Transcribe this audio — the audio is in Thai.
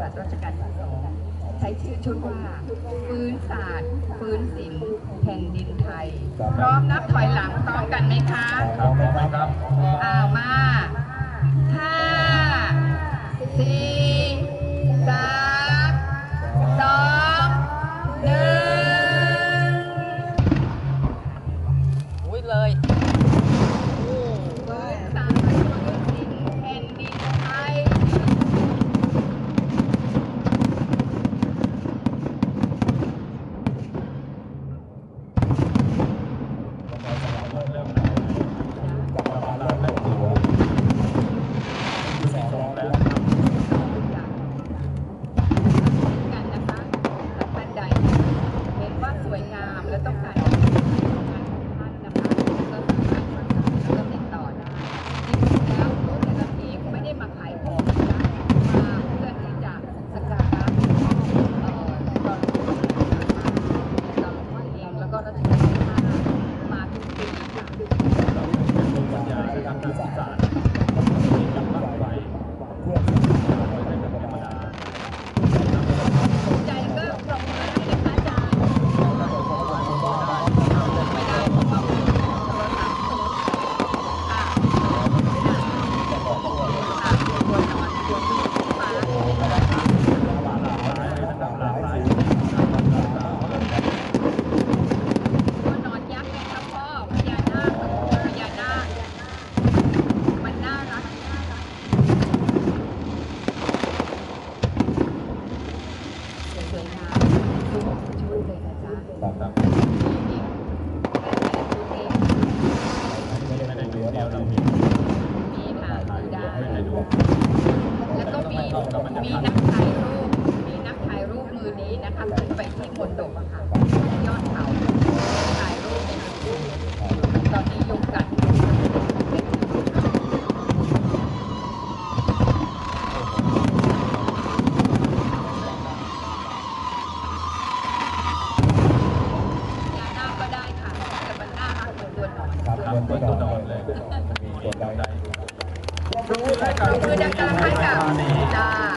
บัติราชการที่สองใช้ชื่อชุดว่าฟื้นศาสตร์ฟื้นศิลป์แผ่นดินไทย พร้อมนับถอยหลังพร้อมกันไหมคะพร้อมครับอ้าวมาห้าสี่ ชุดเลครับครับไม่ได้ดูเดียวเรามีมีค่ะดูได้แล้วก็มีมีนักถ่ายรูปมีนักถ่ายรูปมือนี้นะคะขึ้นไปที่คนดกค่ะ นบนตัวอนเลยมีตัวใด คือดังๆให้กับจ้า